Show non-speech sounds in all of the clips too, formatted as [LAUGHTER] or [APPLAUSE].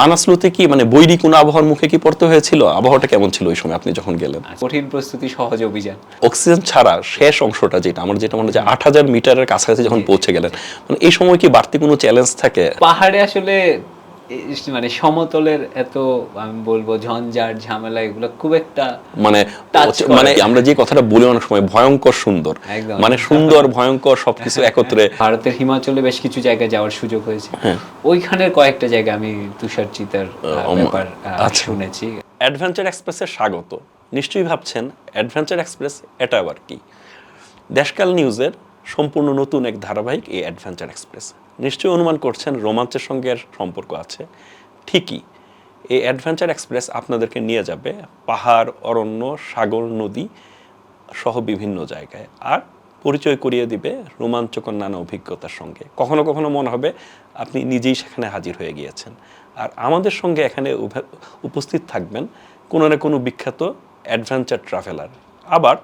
মানাসলুতে কি মানে বৈরী কোনো আবহাওয়ার মুখে কি পড়তে হয়েছিল? আবহাওয়াটা কেমন ছিল ওই সময় আপনি যখন গেলেন? কঠিন প্রস্তুতি সহজ অভিযান। অক্সিজেন ছাড়া শেষ অংশটা যেটা আমার যেটা মনে হয় আট হাজার মিটারের কাছাকাছি যখন পৌঁছে গেলেন মানে এই সময় কি বাড়তি কোনো চ্যালেঞ্জ থাকে? পাহাড়ে আসলে মানে সমতলের এত আমি বলব ঝঞ্ঝাট ঝামেলা এগুলো খুব একটা মানে মানে আমরা যে কথাটা বলি অনেক সময় ভয়ঙ্কর সুন্দর। মানে সুন্দর ভয়ঙ্কর সবকিছু একত্রে। ভারতের হিমাচলে বেশ কিছু জায়গায় যাওয়ার সুযোগ হয়েছে। হ্যাঁ। ওইখানের কয়েকটা জায়গা আমি তুষার চিতার ব্যাপার আচ্ছা। শুনেছি। অ্যাডভেঞ্চার এক্সপ্রেসের স্বাগত। নিশ্চয়ই ভাবছেন অ্যাডভেঞ্চার এক্সপ্রেস এটা আবার কি? দেশকাল নিউজের সম্পূর্ণ নতুন এক ধারাবাহিক এই অ্যাডভেঞ্চার এক্সপ্রেস। নিশ্চয়ই অনুমান করছেন রোমাঞ্চের সঙ্গে সম্পর্ক আছে। ঠিকই, এই অ্যাডভেঞ্চার এক্সপ্রেস আপনাদেরকে নিয়ে যাবে পাহাড়, অরণ্য, সাগর, নদী সহ বিভিন্ন জায়গায়। আর পরিচয় করিয়ে দিবে রোমাঞ্চকর নানা অভিজ্ঞতার সঙ্গে। কখনো কখনো মনে হবে আপনি নিজেই সেখানে হাজির হয়ে গিয়েছেন। আর আমাদের সঙ্গে এখানে উপস্থিত থাকবেন কোনো না কোনো বিখ্যাত অ্যাডভেঞ্চার ট্রাভেলার। আবার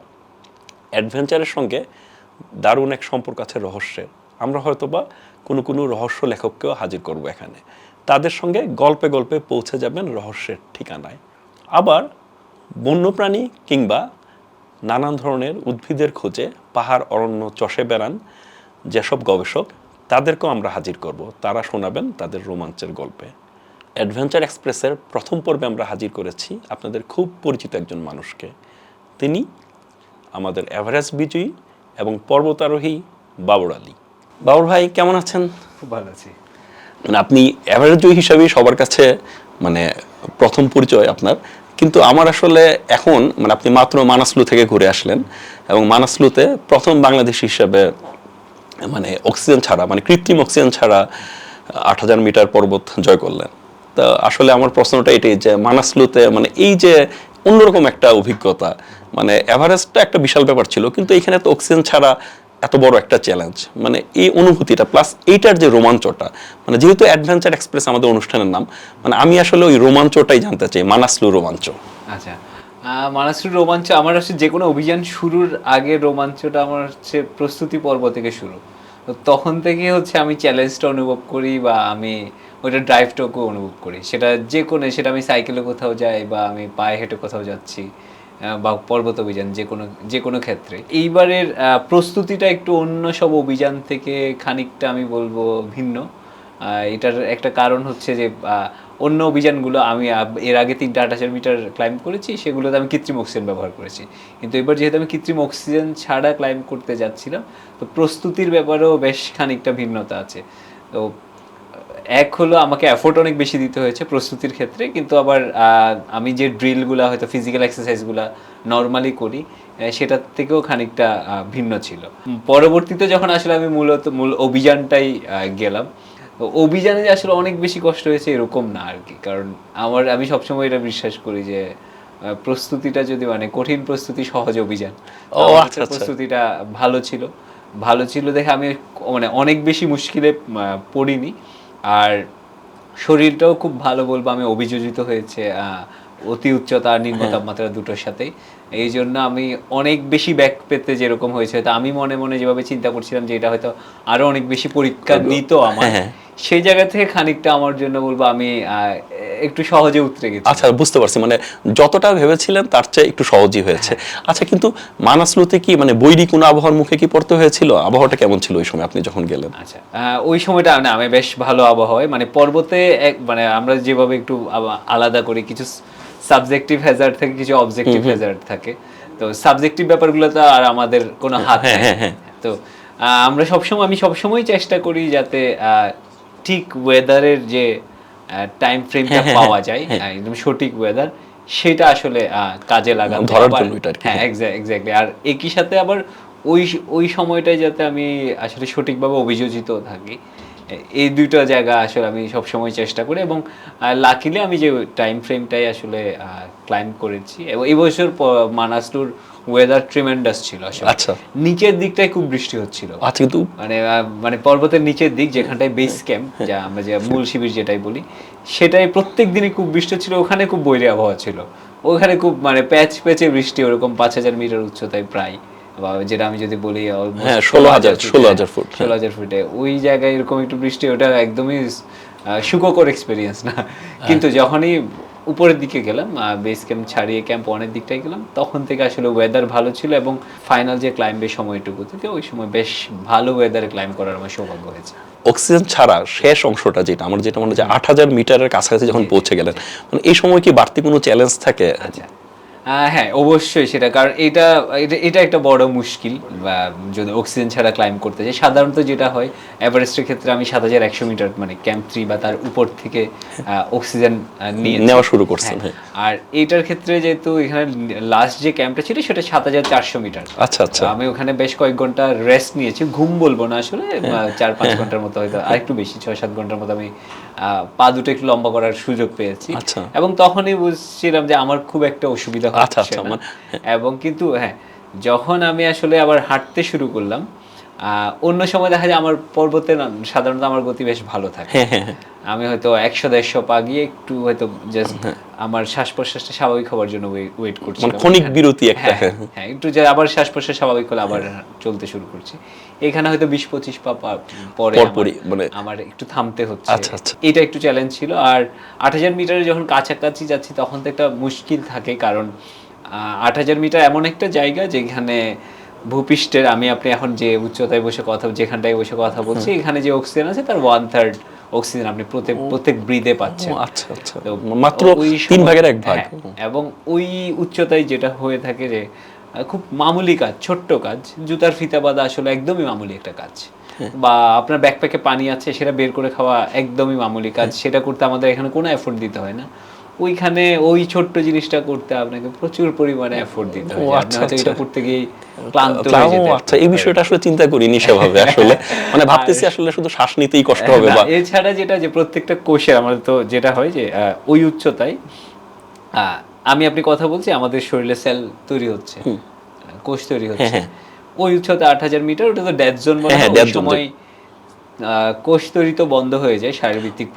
অ্যাডভেঞ্চারের সঙ্গে দারুণ এক সম্পর্ক আছে রহস্যের। আমরা হয়তোবা কোনো কোনো রহস্য লেখককেও হাজির করব এখানে। তাদের সঙ্গে গল্পে গল্পে পৌঁছে যাবেন রহস্যের ঠিকানায়। আবার বন্যপ্রাণী কিংবা নানান ধরনের উদ্ভিদের খোঁজে পাহাড়, অরণ্য, চষে বেড়ান যেসব গবেষক, তাদেরকেও আমরা হাজির করব। তারা শোনাবেন তাদের রোমাঞ্চের গল্পে। অ্যাডভেঞ্চার এক্সপ্রেসের প্রথম পর্বে আমরা হাজির করেছি আপনাদের খুব পরিচিত একজন মানুষকে। তিনি আমাদের এভারেস্ট বিজয়ী এবং পর্বতারোহী বাবর আলী। বাবর ভাই কেমন আছেন? খুব ভালো আছি। মানে আপনি জয়ী হিসাবেই সবার কাছে মানে প্রথম পরিচয় আপনার। কিন্তু আমার আসলে এখন মানে আপনি মাত্র মানাসলু থেকে ঘুরে আসলেন এবং মানাসলুতে প্রথম বাংলাদেশি হিসাবে মানে অক্সিজেন ছাড়া মানে কৃত্রিম অক্সিজেন ছাড়া আট হাজার মিটার পর্বত জয় করলেন। তা আসলে আমার প্রশ্নটা এটাই যে মানাসলুতে মানে এই যে অন্যরকম একটা অভিজ্ঞতা মানে এভারেস্টটা একটা বিশাল ব্যাপার ছিল কিন্তু এখানে তো অক্সিজেন ছাড়া এত বড় একটা চ্যালেঞ্জ মানে এই অনুভূতিটা প্লাস এইটার যে রোমাঞ্চটা মানে যেহেতু অ্যাডভেঞ্চার এক্সপ্রেস আমাদের অনুষ্ঠানের নাম মানে আমি আসলে ওই রোমাঞ্চটাই জানতে চাই মানাসলু রোমাঞ্চ। আচ্ছা আহ, মানাসুর রোমাঞ্চ আমার আসলে যে কোনো অভিযান শুরুর আগে রোমাঞ্চটা আমার হচ্ছে প্রস্তুতি পর্ব থেকে শুরু। তো তখন থেকে হচ্ছে আমি চ্যালেঞ্জটা অনুভব করি বা আমি ওইটা ড্রাইভটাকেও অনুভব করি। সেটা যে কোনো সেটা আমি সাইকেলে কোথাও যাই বা আমি পায়ে হেঁটে কোথাও যাচ্ছি। বা পর্বত অভিযান, যে কোনো যে কোনো ক্ষেত্রে। এইবারের প্রস্তুতিটা একটু অন্য সব অভিযান থেকে খানিকটা আমি বলব ভিন্ন। এটার একটা কারণ হচ্ছে যে অন্য অভিযানগুলো আমি এর আগে তিনটা আট হাজার মিটার ক্লাইম্ব করেছি, সেগুলোতে আমি কৃত্রিম অক্সিজেন ব্যবহার করেছি। কিন্তু এবার যেহেতু আমি কৃত্রিম অক্সিজেন ছাড়া ক্লাইম্ব করতে যাচ্ছিলাম, তো প্রস্তুতির ব্যাপারেও বেশ খানিকটা ভিন্নতা আছে। তো এক হলো আমাকে এফোর্ট অনেক বেশি দিতে হয়েছে প্রস্তুতির ক্ষেত্রে কিন্তু আবার আমি যে ড্রিলগুলো হয়তো ফিজিক্যাল এক্সারসাইজগুলো নর্মালি করি সেটার থেকেও খানিকটা ভিন্ন ছিল। পরবর্তীতে যখন আসলে আমি মূলত মূল অভিযানটাই গেলাম অভিযানে যে আসলে অনেক বেশি কষ্ট হয়েছে এরকম না আর কি। কারণ আমার আমি সবসময় এটা বিশ্বাস করি যে প্রস্তুতিটা যদি মানে কঠিন প্রস্তুতি সহজ অভিযান আচ্ছা, আচ্ছা। প্রস্তুতিটা ভালো ছিল। ভালো ছিল দেখে আমি মানে অনেক বেশি মুশকিলে পড়িনি। আর শরীরটাও খুব ভালো বলব আমি অভিযোজিত হয়েছে অতি উচ্চতা আর নিম্ন তাপমাত্রা দুটোর সাথেই। এই জন্য আমি অনেক বেশি ব্যাক পেতে যেরকম হয়েছে হয়তো আমি মনে মনে যেভাবে চিন্তা করছিলাম যে এটা হয়তো আরও অনেক বেশি পরীক্ষা নিত আমার। হ্যাঁ। সেই জায়গা থেকে খানিকটা আমার জন্য বলব আমি আহ, একটু সহজে উতরে গেছি। আচ্ছা বুঝতে পারছি। মানে যতটা ভেবেছিলেন তার চেয়ে একটু সহজই হয়েছে। আচ্ছা কিন্তু মানাসলুতে কি মানে বৈরী কোনো আবহাওয়ার মুখে কি পড়তে হয়েছিল? আবহাওয়াটা কেমন ছিল ওই সময় আপনি যখন গেলেন? আচ্ছা ওই সময়টা না আমি বেশ ভালো আবহাওয়ায় মানে পর্বতে এক মানে আমরা যেভাবে একটু আলাদা করি কিছু সাবজেক্টিভ হ্যাজার্ড থাকে কিছু অবজেক্টিভ হ্যাজার্ড থাকে। তো সাবজেক্টিভ ব্যাপারগুলো তো আর আমাদের কোনো হাত হ্যাঁ, হ্যাঁ, হ্যাঁ। তো আমরা সবসময় আমি সবসময় চেষ্টা করি যাতে আহ, ঠিক ওয়েদারের যে টাইম ফ্রেমটা হ্যাঁ, হ্যাঁ, পাওয়া হ্যাঁ, যায় হ্যাঁ। একদম সঠিক ওয়েদার সেটা আসলে কাজে লাগাতে ধরার জন্য হ্যাঁ এক্স্যাক্টলি আর একই সাথে আবার ওই ওই সময়টায় যাতে আমি আসলে সঠিকভাবে অভিযোজিত থাকি এই দুইটা জায়গা আসলে আমি সবসময় চেষ্টা করি এবং লাকিলি আমি যে টাইম ফ্রেমটাই আসলে ক্লাইম্ব করেছি এবং এই বছর মানাসলুর ওয়েদার ট্রিমেন্ডাস ছিল আসলে। আচ্ছা। নিচের দিকটায় খুব বৃষ্টি হচ্ছিল। আচ্ছা কিন্তু মানে মানে পর্বতের নিচের দিক যেখানটায় বেস ক্যাম্প যা আমরা যে মূল শিবির যেটাই বলি সেটাই প্রত্যেক দিনই খুব বৃষ্টি ছিল ওখানে খুব বৈরী আবহাওয়া ছিল। ওখানে খুব মানে প্যাচ প্যাচে বৃষ্টি ওরকম পাঁচ হাজার মিটার উচ্চতায় প্রায়। বা যেটা আমি যদি বলি হ্যাঁ, 16,000 feet, 16,000 ফুট, হ্যাঁ। ষোলো হাজার ফুটে ওই জায়গায় এরকম একটু বৃষ্টি ওটা একদমই সুখকর এক্সপিরিয়েন্স না। কিন্তু যখনই উপরের দিকে গেলাম বেস ক্যাম্প ছাড়িয়ে ক্যাম্প ওয়ানের দিকটাই গেলাম। তখন থেকে আসলে ওয়েদার ভালো ছিল এবং ফাইনাল যে ক্লাইম্বের সময়টুকু থেকে ওই সময় বেশ ভালো ওয়েদারে ক্লাইম্ব করার আমার সৌভাগ্য হয়েছে। অক্সিজেন ছাড়া শেষ অংশটা যেটা আমার যেটা মনে হচ্ছে যে আট হাজার মিটারের কাছাকাছি যখন পৌঁছে গেলেন মানে এই সময় কি বাড়তি কোনো চ্যালেঞ্জ থাকে? আচ্ছা হ্যাঁ অবশ্যই সেটা। কারণ এটা এটা- একটা বড় মুশকিল যদি অক্সিজেন ছাড়া ক্লাইম্ব করতে চাই সাধারণত যেটা হয় এভারেস্টের ক্ষেত্রে আমি সাত হাজার একশো মিটার মানে ক্যাম্প থ্রি বা তার উপর থেকে অক্সিজেন নিয়ে নেওয়া শুরু করছেন, হ্যাঁ। আর এইটার ক্ষেত্রে যেহেতু এখানে লাস্ট যে ক্যাম্পটা ছিল সেটা সাত হাজার চারশো মিটার। আচ্ছা আচ্ছা। আমি ওখানে বেশ কয়েক ঘণ্টা রেস্ট নিয়েছি। ঘুম বলব না আসলে চার পাঁচ ঘণ্টার মতো হয়তো আর একটু বেশি ছয় সাত ঘণ্টার মতো আমি আহ, পা দুটো একটু লম্বা করার সুযোগ পেয়েছি। আচ্ছা। এবং তখনই বুঝছিলাম যে আমার খুব একটা অসুবিধা আচ্ছা, আচ্ছা, মানে- এবং কিন্তু হ্যাঁ যখন আমি আসলে আবার হাঁটতে শুরু করলাম অন্য সময় দেখা যায় আমার পর্বতে সাধারণত আমার গতি বেশ ভালো থাকে। হ্যাঁ হ্যাঁ হ্যাঁ। আমি হয়তো একশো দেড়শো পা গিয়ে একটু হয়তো জাস্ট আমার শ্বাস প্রশ্বাসটা স্বাভাবিক হওয়ার জন্য ওয়েট করছি মানে ক্ষণিক বিরতি একটা। হ্যাঁ, একটু যে আবার শ্বাস প্রশ্বাস স্বাভাবিক হলে আবার চলতে শুরু করছি। এখানে হয়তো বিশ পঁচিশ পা পরে মানে- আমার একটু থামতে হচ্ছে। আচ্ছা, আচ্ছা। এটা একটু চ্যালেঞ্জ ছিল। আর আট হাজার মিটারে যখন কাছাকাছি যাচ্ছি তখন তো একটা মুশকিল থাকে। কারণ আট হাজার মিটার এমন একটা জায়গা যেখানে ভূপৃষ্ঠের আমি আপনি এখন যে উচ্চতায় বসে কথা যেখানটায় বসে কথা বলছি এখানে যে অক্সিজেন আছে তার ওয়ান থার্ড অক্সিজেন আপনি প্রত্যেক প্রত্যেক ব্রিদে পাচ্ছেন। আচ্ছা আচ্ছা। মাত্র তিন ভাগের এক ভাগ। হ্যাঁ, এবং ওই উচ্চতায় যেটা হয়ে থাকে যে খুব মামুলি কাজ ছোট্ট কাজ জুতার ফিতা বাঁধা আসলে একদমই মামুলি একটা কাজ। হ্যাঁ। বা আপনার ব্যাকপ্যাকে পানি আছে সেটা বের করে খাওয়া একদমই মামুলি কাজ হ্যাঁ। সেটা করতে আমাদের এখানে কোনো এফোর্ট দিতে হয় না। ওইখানে ওই ছোট্ট জিনিসটা করতে আপনাকে প্রচুর পরিমাণে এফোর্ট দিতে হয় আপনি আচ্ছা, হয়তো আচ্ছা। এটা করতে গিয়ে ক্লান্ত হয়ে যেতে আচ্ছা এই বিষয়টা আসলে চিন্তা করিনি সেভাবে। [LAUGHS] আসলে মানে ভাবতেছি আসলে শুধু শ্বাস নিতেই কষ্ট হবে না, বা এছাড়া যেটা যে প্রত্যেকটা কোষের আমাদের তো যেটা হয় যে ওই উচ্চতায় আহ, আমি আপনি কথা বলছি আমাদের শরীরে সেল তৈরি হচ্ছে কোষ তৈরি হচ্ছে। হ্যাঁ, ওই উচ্চতা আট হাজার মিটার ওটা তো ডেথ জোন হ্যাঁ, হ্যাঁ, zone, সময় কোষ তৈরি তো বন্ধ হয়ে যায়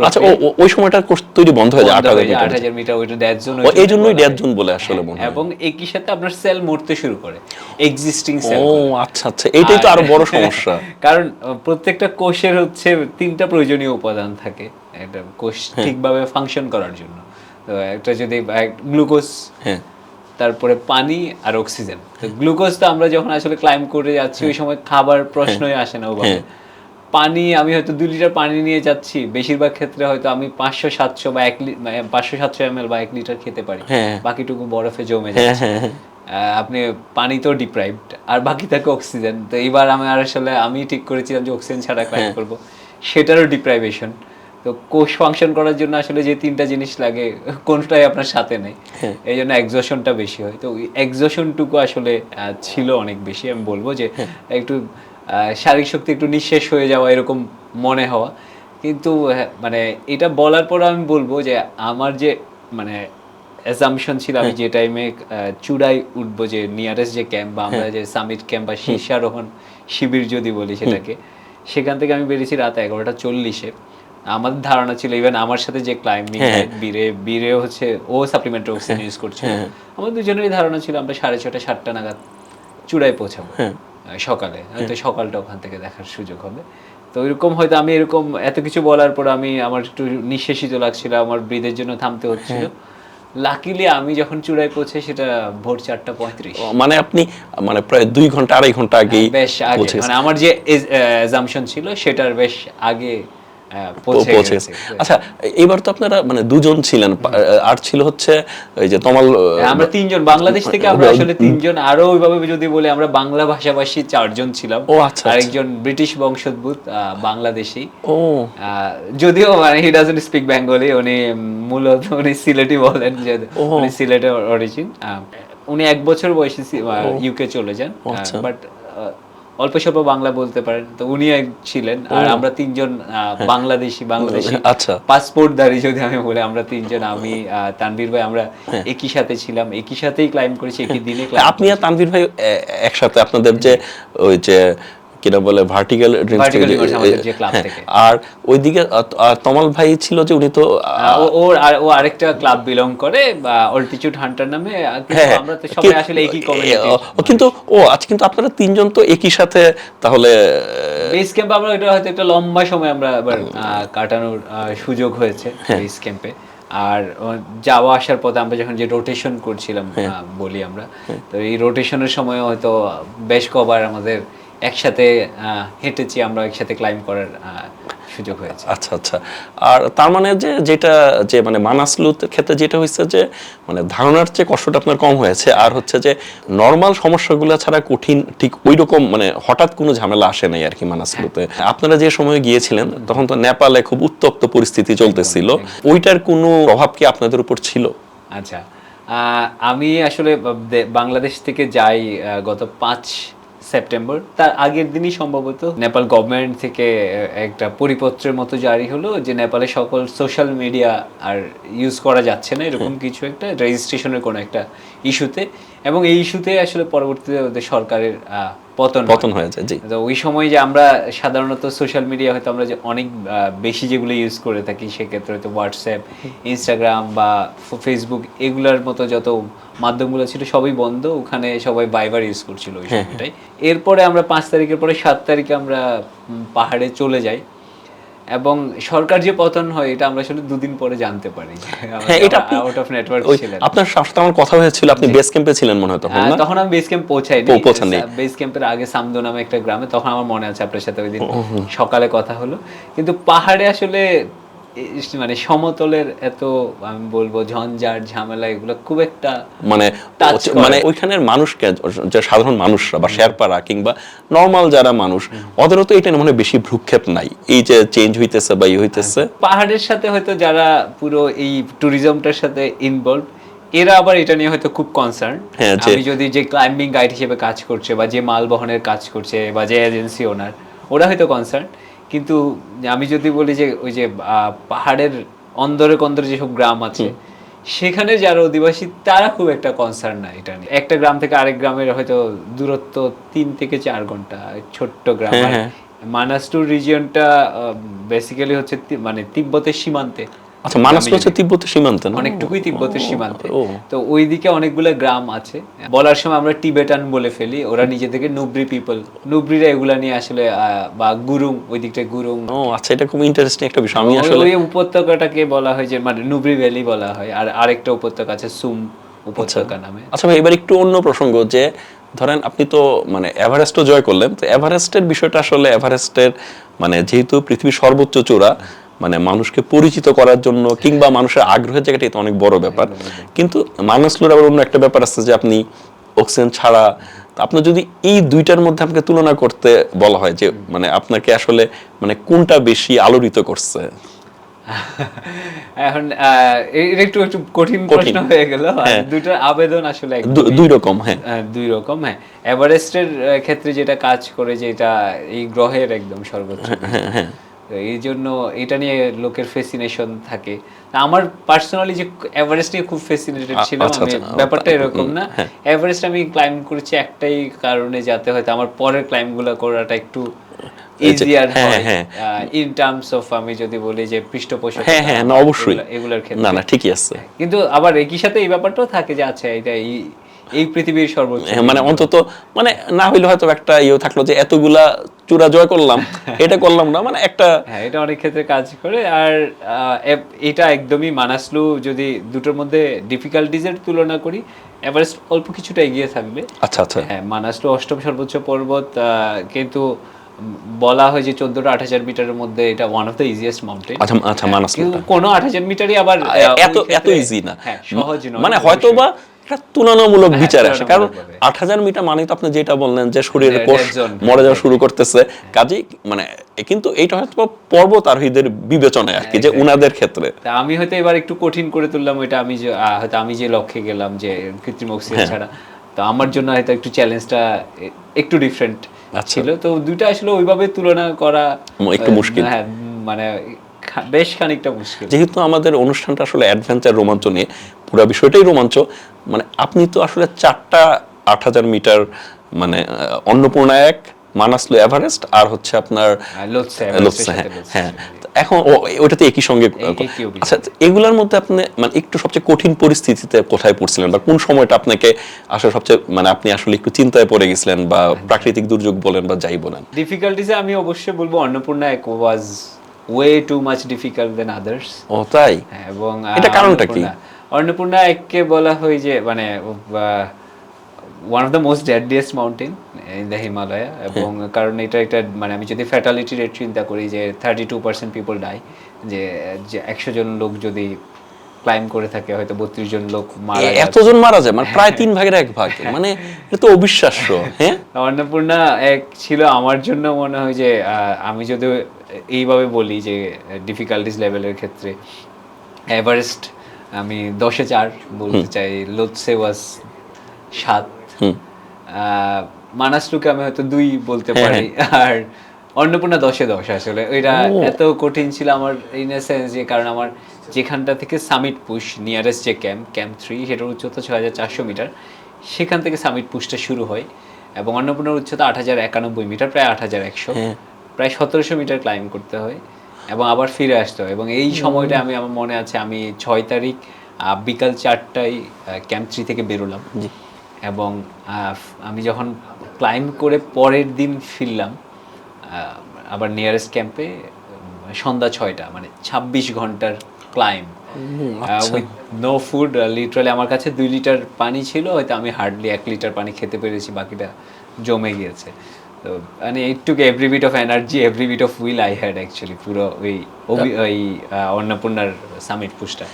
আচ্ছা ওই সময়টা কোষ তৈরি বন্ধ হয়ে যায় আট হাজার মিটার ওইটা জোন এই জন্যই বলে আসলে মনে এবং একই সাথে আপনার সেল মরতে শুরু করে এক্সিস্টিং ও আচ্ছা আচ্ছা এইটাই তো আরও বড় সমস্যা। [LAUGHS] কারণ প্রত্যেকটা কোষের হচ্ছে তিনটা প্রয়োজনীয় উপাদান থাকে একটা কোষ হ্যাঁ। ঠিকভাবে ফাংশন করার জন্য। তো একটা যদি গ্লুকোজ হ্যাঁ। তারপরে পানি আর অক্সিজেন। গ্লুকোজ তো আমরা যখন আসলে ক্লাইম্ব করে যাচ্ছি ওই সময় খাবার প্রশ্নই আসে না ওভাবে। হ্যাঁ। পানি আমি হয়তো দুই লিটার পানি নিয়ে যাচ্ছি বেশিরভাগ ক্ষেত্রে হয়তো আমি পাঁচশো সাতশো বা এক পাঁচশো সাতশো এম বা এক লিটার খেতে পারি হ্যাঁ। বাকিটুকু বরফে জমে যাচ্ছে হ্যাঁ হ্যাঁ। আপনি পানি তো ডিপ্রাইভড আর বাকি থাকে অক্সিজেন তো এইবার আমি আর আসলে আমি ঠিক করেছিলাম যে অক্সিজেন ছাড়া হ্যাঁ। করব সেটারও ডিপ্রাইভেশন তো কোষ ফাংশন করার জন্য আসলে যে তিনটা জিনিস লাগে কোনটাই আপনার সাথে নেই। এই জন্য এক্সশনটা বেশি হয় তো ওই এক্সশনটুকু আসলে আহ, ছিল অনেক বেশি আমি বলব যে। একটু শারীরিক শক্তি একটু নিঃশেষ হয়ে যাওয়া এরকম মনে হওয়া। কিন্তু হ্যাঁ, মানে এটা বলার পর আমি বলব যে আমার যে মানে অ্যাজাম্পশন ছিল আমি যে টাইমে চূড়ায় উঠবো যে নিয়ারেস্ট যে ক্যাম্প বা আমরা যে সামিট ক্যাম্প বা শীর্ষারোহণ শিবির যদি বলি সেটাকে সেখান থেকে আমি বেরিয়েছি রাত এগারোটা চল্লিশে। আমাদের ধারণা ছিল ইভেন আমার সাথে যে ক্লাইম্বিং হ্যাঁ। বীরে বীরে হচ্ছে ও সাপ্লিমেন্টারি অক্সিজেন ইউজ করছে আমার দুজনেরই ধারণা ছিল আমরা সাড়ে ছটা সাতটা নাগাদ চূড়ায় পৌঁছাবো। হ্যাঁ। সকালে। হয়তো সকালটা ওখান থেকে দেখার সুযোগ হবে। তো এরকম হয়তো আমি এরকম এত কিছু বলার পর আমি আমার একটু নিঃশেষিত লাগছিল আমার ব্রিদের জন্য থামতে হচ্ছিল। লাকিলি আমি যখন চূড়ায় পৌঁছে সেটা ভোর চারটা পঁয়ত্রিশ। মানে আপনি মানে প্রায় দুই ঘণ্টা আড়াই ঘণ্টা আগে বেশ আগে। মানে আমার যে এজাম্পশন ছিল সেটার বেশ আগে পৌঁছে পৌঁছে গেছে। আচ্ছা এবার তো আপনারা মানে দুজন ছিলেন আর ছিল হচ্ছে ওই যে তমাল হ্যাঁ, আমরা তিনজন বাংলাদেশ থেকে আমরা আসলে তিনজন আরও ওইভাবে যদি বলি আমরা বাংলা ভাষাভাষী চারজন ছিলাম। ও, আচ্ছা, আরেকজন ব্রিটিশ বংশোদ্ভূত বাংলাদেশী। ও। যদিও মানে হি ডাজন্ট স্পিক বেঙ্গলি উনি মূলত উনি সিলেটি বলেন যে উনি সিলেটের অরিজিন উনি এক বছর বয়সে ইউকে চলে যান। আচ্ছা। বাট অল্প স্বল্প বাংলা বলতে পারেন। তো উনি এক ছিলেন। আর আমরা তিনজন আহ, বাংলাদেশি বাংলাদেশি। আচ্ছা। পাসপোর্টধারী যদি আমি বলি আমরা তিনজন আমি তানভীর ভাই আমরা হ্যাঁ। একই সাথে ছিলাম। একই সাথেই ক্লাইম্ব করেছি একই দিনে আপনি আর তানভীর ভাই একসাথে আপনাদের যে ওই যে কিনা বলে ভার্টিক্যাল ড্রিমস। আর ওইদিকে তমাল ভাই ছিল যে উনি তো ও ওর আর ও আরেকটা ক্লাব বিলং করে বা অল্টিটিউড হান্টার নামে কিন্তু হ্যাঁ আমরা তো সবাই আসলে একই কমিউনিটি কিন্তু ও আজ কিন্তু আপনারা তিনজন তো একই সাথে তাহলে বেস ক্যাম্পে আমরা এটা হয়তো একটা লম্বা সময় আমরা আবার কাটানোর সুযোগ হয়েছে হ্যাঁ। বেস ক্যাম্পে আর যাওয়া আসার পথে আমরা যখন যে রোটেশন করছিলাম হ্যাঁ। বলি আমরা তো এই রোটেশনের সময় হয়তো বেশ কবার আমাদের একসাথে হেঁটেছি আমরা একসাথে ক্লাইম করার সুযোগ হয়েছে। আচ্ছা আচ্ছা। আর তার মানে যে যেটা যে মানে মানাসলুর ক্ষেত্রে যেটা হয়েছে যে মানে ধারণার চেয়ে কষ্টটা আপনার কম হয়েছে আর হচ্ছে যে নর্মাল সমস্যাগুলো ছাড়া কঠিন ঠিক ওই রকম মানে হঠাৎ কোনো ঝামেলা আসে নাই আর কি মানাসলুতে আপনারা যে সময় গিয়েছিলেন তখন তো নেপালে খুব উত্তপ্ত পরিস্থিতি চলতেছিল। ওইটার কোনো প্রভাব কি আপনাদের উপর ছিল? আচ্ছা আহ, আমি আসলে বাংলাদেশ থেকে যাই গত পাঁচ সেপ্টেম্বর তার আগের দিনই সম্ভবত নেপাল গভর্নমেন্ট থেকে একটা পরিপত্রের মতো জারি হলো যে নেপালে সকল সোশ্যাল মিডিয়া আর ইউজ করা যাচ্ছে না এরকম কিছু একটা রেজিস্ট্রেশনের কোনো একটা ইস্যুতে এবং এই ইস্যুতে আসলে পরবর্তীতে ওদের সরকারের পতন পতন হয়ে যায় জি। ওই সময় যে আমরা সাধারণত সোশ্যাল মিডিয়া হয়তো আমরা যে অনেক বেশি যেগুলো ইউজ করে থাকি সেক্ষেত্রে হয়তো হোয়াটসঅ্যাপ ইনস্টাগ্রাম বা ফেসবুক এগুলোর মতো যত মাধ্যমগুলো ছিল সবই বন্ধ। ওখানে সবাই বাইবার ইউজ করছিল ওই সময়টাই এরপরে আমরা পাঁচ তারিখের পরে সাত তারিখে আমরা পাহাড়ে চলে যাই। এবং সরকার যে পতন হয় এটা আমরা আসলে দুদিন পরে জানতে পারি। হ্যাঁ এটা আউট অফ নেটওয়ার্ক ছিলেন। আপনার সাথে আমার কথা হয়েছিল আপনি বেস ক্যাম্পে ছিলেন মনে হয় তখন হ্যাঁ, না? তখন আমি বেস ক্যাম্প পৌঁছাইনি। পৌ- পৌঁছাননি। বেস ক্যাম্পের আগে সামদো নামে একটা গ্রামে তখন আমার মনে আছে আপনার সাথে ওই দিন সকালে কথা হলো। কিন্তু পাহাড়ে আসলে মানে সমতলের এত আমি বলব ঝঞ্ঝাট ঝামেলা এগুলো খুব একটা মানে। মানে ওইখানের মানুষকে যে সাধারণ মানুষরা বা শেরপারা কিংবা নর্মাল যারা মানুষ ওদেরও তো এটা মনে বেশি ভ্রুক্ষেপ নাই। এই যে চেঞ্জ হইতেছে বা হইতেছে। পাহাড়ের সাথে হয়তো যারা পুরো এই ট্যুরিজমটার সাথে ইনভলভ এরা আবার এটা নিয়ে হয়তো খুব কনসার্ন হ্যাঁ, আমি যদি যে ক্লাইম্বিং গাইড হিসেবে কাজ করছে বা যে মাল বহনের কাজ করছে বা যে এজেন্সি ওনার ওরা হয়তো কনসার্ন কিন্তু আমি যদি বলি যে ওই যে পাহাড়ের অন্দরে কন্দরে যেসব গ্রাম আছে সেখানে যারা অধিবাসী তারা খুব একটা কনসার্ন না এটা নিয়ে। একটা গ্রাম থেকে আরেক গ্রামের হয়তো দূরত্ব তিন থেকে চার ঘণ্টা ছোট্ট গ্রাম। মানাস্টুর রিজিয়নটা বেসিক্যালি হচ্ছে মানে তিব্বতের সীমান্তে। আচ্ছা মানাস হচ্ছে তিব্বতের সীমান্তে না? অনেকটুকুই তিব্বতের সীমান্তে। তো ওইদিকে অনেকগুলো গ্রাম আছে। বলার সময় আমরা টিবেটান বলে ফেলি। ওরা নিজে থেকে নুব্রি পিপল নুব্রিরা এগুলা নিয়ে আসলে বা গুরুং ওই দিকটা গুরুং। ও আচ্ছা এটা খুব ইন্টারেস্টিং একটা বিষয়। আমি আসলে ওই উপত্যকাটাকে বলা হয় যে মানে নুব্রি ভ্যালি বলা হয়। আর আরেকটা উপত্যকা আছে সুম উপত্যকা নামে। আচ্ছা ভাই এবার একটু অন্য প্রসঙ্গ যে ধরেন আপনি তো মানে এভারেস্টও জয় করলেন। তো এভারেস্টের বিষয়টা আসলে এভারেস্টের মানে যেহেতু পৃথিবীর সর্বোচ্চ চূড়া মানে মানুষকে পরিচিত করার জন্য কিংবা মানুষের আগ্রহের জায়গাটা এটা অনেক বড় ব্যাপার। কিন্তু মানসলুর আবার অন্য একটা ব্যাপার আছে যে আপনি অক্সিজেন ছাড়া আপনার যদি এই দুইটার মধ্যে আপনাকে তুলনা করতে বলা হয় যে মানে আপনাকে আসলে মানে কোনটা বেশি আলোড়িত করছে? এখন এটা একটু একটু কঠিন প্রশ্ন হয়ে গেল। হ্যাঁ। আবেদন আসলে দুই রকম হ্যাঁ। হ্যাঁ, দুই রকম হ্যাঁ। এভারেস্টের ক্ষেত্রে যেটা কাজ করে যে এটা এই গ্রহের একদম সর্বোচ্চ। হ্যাঁ, তো এই জন্য এটা নিয়ে লোকের ফেসিনেশন থাকে। আমার পার্সোনালি যে এভারেস্ট নিয়ে খুব ফেসিনেটেড ছিলাম আচ্ছা, আমি আচ্ছা, ব্যাপারটা এরকম না। হ্যাঁ। এভারেস্ট আমি ক্লাইম করেছি একটাই কারণে যাতে হয়তো আমার পরের ক্লাইমগুলো করাটা একটু ইজিয়ার হ্যাঁ, হয়। হ্যাঁ। ইন টার্মস অফ আমি যদি বলি যে পৃষ্ঠপোষক হ্যাঁ হ্যাঁ না অবশ্যই। এগুলোর ক্ষেত্রে। না না ঠিকই আছে। কিন্তু আবার একই সাথে এই ব্যাপারটাও থাকে যে আচ্ছা এটা এই এই পৃথিবীর সর্বোচ্চ। হ্যাঁ, মানে অন্তত মানে না হইলে হয়তো একটা ইয়ে থাকল যে এতগুলা চূড়া জয় করলাম [LAUGHS] এটা করলাম না মানে একটা হ্যাঁ এটা অনেক ক্ষেত্রে কাজ করে আর এটা একদমই মানাসলু যদি দুটোর মধ্যে ডিফিকাল্টিজের তুলনা করি এভারেস্ট অল্প কিছুটা এগিয়ে থাকবে। আচ্ছা আচ্ছা। হ্যাঁ মানাসলু অষ্টম সর্বোচ্চ পর্বত কিন্তু বলা হয় যে চোদ্দটা আট হাজার মিটারের মধ্যে এটা one of the easiest mountain আচ্ছা আচ্ছা মানাস কোনো আট হাজার মিটারই আবার এত এত ইজি না। হ্যাঁ সহজ নয় মানে হয়তো বা একটা তুলনামূলক হ্যাঁ, বিচার আসে। কারণ আট হাজার মিটার মানে তো আপনি যেটা বললেন যে শরীরের কোষ মরে যাওয়া শুরু করতেছে। কাজেই মানে কিন্তু এইটা হয়তো পর্বত আরোহীদের বিবেচনায় আর কি যে উনাদের ক্ষেত্রে। আমি হয়তো এবার একটু কঠিন করে তুললাম এটা আমি যে হয়তো আমি যে লক্ষ্যে গেলাম যে কৃত্রিম অক্সিজেন হ্যাঁ। ছাড়া তো আমার জন্য হয়তো একটু চ্যালেঞ্জটা একটু ডিফারেন্ট আচ্ছা। ছিল। তো দুইটা আসলে ওইভাবে তুলনা করা একটু মুশকিল। হ্যাঁ মানে বেশ খানিকটা মুশকিল। যেহেতু আমাদের অনুষ্ঠানটা আসলে অ্যাডভেঞ্চার রোমাঞ্চ নিয়ে পুরো বিষয়টাই রোমাঞ্চ। মানে আপনি তো আসলে চারটা আট হাজার মিটার মানে অন্নপূর্ণা এক মানাসলু এভারেস্ট আর হচ্ছে আপনার হ্যাঁ হ্যাঁ এখন ও- ওটাতে একই সঙ্গে এই- একই অভিযান। আচ্ছা এগুলোর মধ্যে আপনি মানে একটু সবচেয়ে কঠিন পরিস্থিতিতে কোথায় পড়ছিলেন বা কোন সময়টা আপনাকে আসলে সবচেয়ে মানে আপনি আসলে একটু চিন্তায় পড়ে গেছিলেন বা প্রাকৃতিক দুর্যোগ বলেন বা যাই বলেন? ডিফিকাল্টিসে আমি অবশ্যই বলব অন্নপূর্ণা এক was way too much difficult than others ও তাই? এবং এটা কারণটা কি? অন্নপূর্ণা- এককে বলা হয় যে মানে one of the most deadliest mountain in the Himalaya এবং কারণ এটা একটা মানে আমি যদি ফ্যাটালিটি রেট চিন্তা করি যে thirty two percent people die যে একশো জন লোক যদি ক্লাইম করে থাকে হয়তো বত্রিশ জন লোক মারা। এতজন মারা যায়? মানে প্রায় তিন ভাগের এক ভাগ। [LAUGHS] মানে এটা তো অবিশ্বাস্য হ্যাঁ? অন্নপূর্ণা এক ছিল আমার জন্য মনে হয় যে আমি যদি এইভাবে বলি যে ডিফিকাল্টিস লেভেলের ক্ষেত্রে এভারেস্ট আমি দশে চার বলতে চাই লোৎসে ওয়াজ সাত। মানাসলুকে আমি হয়তো দুই বলতে হ্যাঁ, পারি। আর অন্নপূর্ণা দশে দশ আসলে। এটা এত কঠিন ছিল আমার ইন সেন্স যে কারণ আমার যেখানটা থেকে সামিট পুশ নিয়ারেস্ট যে ক্যাম্প ক্যাম্প থ্রি সেটার উচ্চতা ছয় হাজার চারশো মিটার। সেখান থেকে সামিট পুশটা শুরু হয় এবং অন্নপূর্ণার উচ্চতা আট হাজার একানব্বই মিটার প্রায় আট হাজার একশো। হ্যাঁ। প্রায় সতেরোশো মিটার ক্লাইম করতে হয়। এবং আবার ফিরে আসতে হয়। এবং এই সময়টা আমি আমার মনে আছে আমি ছয় তারিখ বিকাল চারটায় ক্যাম্প থ্রি থেকে বেরোলাম। এবং আমি যখন ক্লাইম করে পরের দিন ফিরলাম আবার নিয়ারেস্ট ক্যাম্পে সন্ধ্যা ছয়টা মানে ছাব্বিশ ঘণ্টার ক্লাইম আচ্ছা। উইথ নো ফুড লিটারালি আমার কাছে দুই লিটার পানি ছিল হয়তো আমি হার্ডলি এক লিটার পানি খেতে পেরেছি বাকিটা জমে গিয়েছে। মানে it took every bit of energy every bit of will I had actually পুরো ওই ওই অন্নপূর্ণার সামিট পুষটা